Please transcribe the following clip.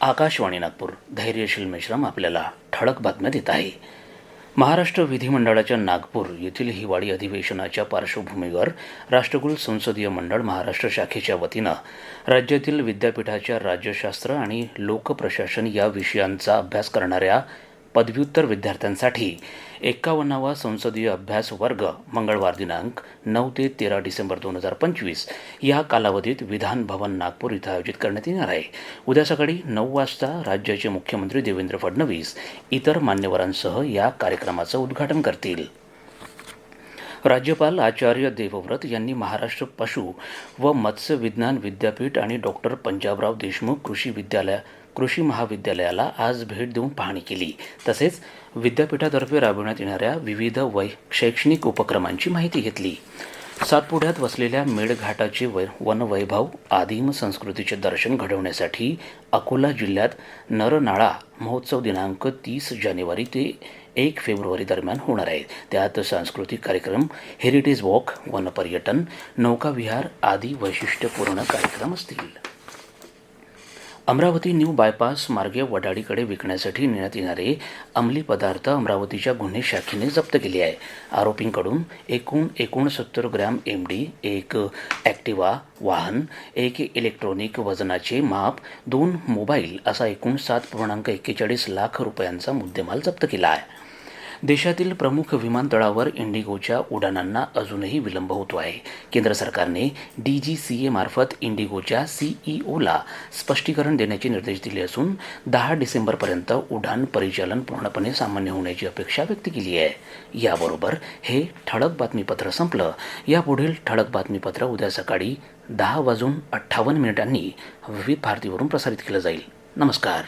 आकाशवाणी नागपूर धैर्यशील मेश्राम आपल्याला ठळक बातम्या देत आहे. महाराष्ट्र विधिमंडळाच्या नागपूर येथील हिवाळी अधिवेशनाच्या पार्श्वभूमीवर राष्ट्रकुल संसदीय मंडळ महाराष्ट्र शाखेच्या वतीनं राज्यातील विद्यापीठाच्या राज्यशास्त्र आणि लोकप्रशासन या विषयांचा अभ्यास करणाऱ्या पदव्युत्तर विद्यार्थ्यांसाठी एक्कावन्नावा संसदीय अभ्यास वर्ग मंगळवार दिनांक नऊ ते तेरा डिसेंबर दोन हजार पंचवीस या कालावधीत विधान भवन नागपूर इथं आयोजित करण्यात येणार आहे. उद्या सकाळी नऊ वाजता राज्याचे मुख्यमंत्री देवेंद्र फडणवीस इतर मान्यवरांसह या कार्यक्रमाचं उद्घाटन करतील. राज्यपाल आचार्य देवव्रत यांनी महाराष्ट्र पशु व मत्स्य विज्ञान विद्यापीठ आणि डॉक्टर पंजाबराव देशमुख कृषी विद्यालया कृषी महाविद्यालयाला आज भेट देऊन पाहणी केली. तसेच विद्यापीठातर्फे राबविण्यात येणाऱ्या विविध वै शैक्षणिक उपक्रमांची माहिती घेतली. सातपुड्यात वसलेल्या मेळघाटाचे वै वनवैभव आदिम संस्कृतीचे दर्शन घडवण्यासाठी अकोला जिल्ह्यात नरनाळा महोत्सव दिनांक तीस जानेवारी ते एक फेब्रुवारी दरम्यान होणार आहे. त्यात सांस्कृतिक कार्यक्रम हेरिटेज वॉक वनपर्यटन नौकाविहार आदी वैशिष्ट्यपूर्ण कार्यक्रम असतील. अमरावती न्यू बायपास मार्गे वडाळीकडे विकण्यासाठी नेण्यात येणारे अंमली पदार्थ अमरावतीच्या गुन्हे शाखेने जप्त केले आहे. आरोपींकडून एकूण एकोणसत्तर ग्रॅम एम डी एक ॲक्टिवा वाहन एक इलेक्ट्रॉनिक वजनाचे माप दोन मोबाईल असा एकूण सात पूर्णांक एक्केचाळीस लाख रुपयांचा मुद्देमाल जप्त केला आहे. देशातील प्रमुख विमानतळावर इंडिगोच्या उड्डाणांना अजूनही विलंब होतो आहे. केंद्र सरकारने डी जी सी ए मार्फत इंडिगोच्या सीईओला स्पष्टीकरण देण्याचे निर्देश दिले असून दहा डिसेंबरपर्यंत उड्डाण परिचालन पूर्णपणे सामान्य होण्याची अपेक्षा व्यक्त केली आहे. याबरोबर हे ठळक बातमीपत्र संपलं. यापुढील ठळक बातमीपत्र उद्या सकाळी दहा वाजून अठ्ठावन्न मिनिटांनी विविध भारतीवरून प्रसारित केलं जाईल. नमस्कार.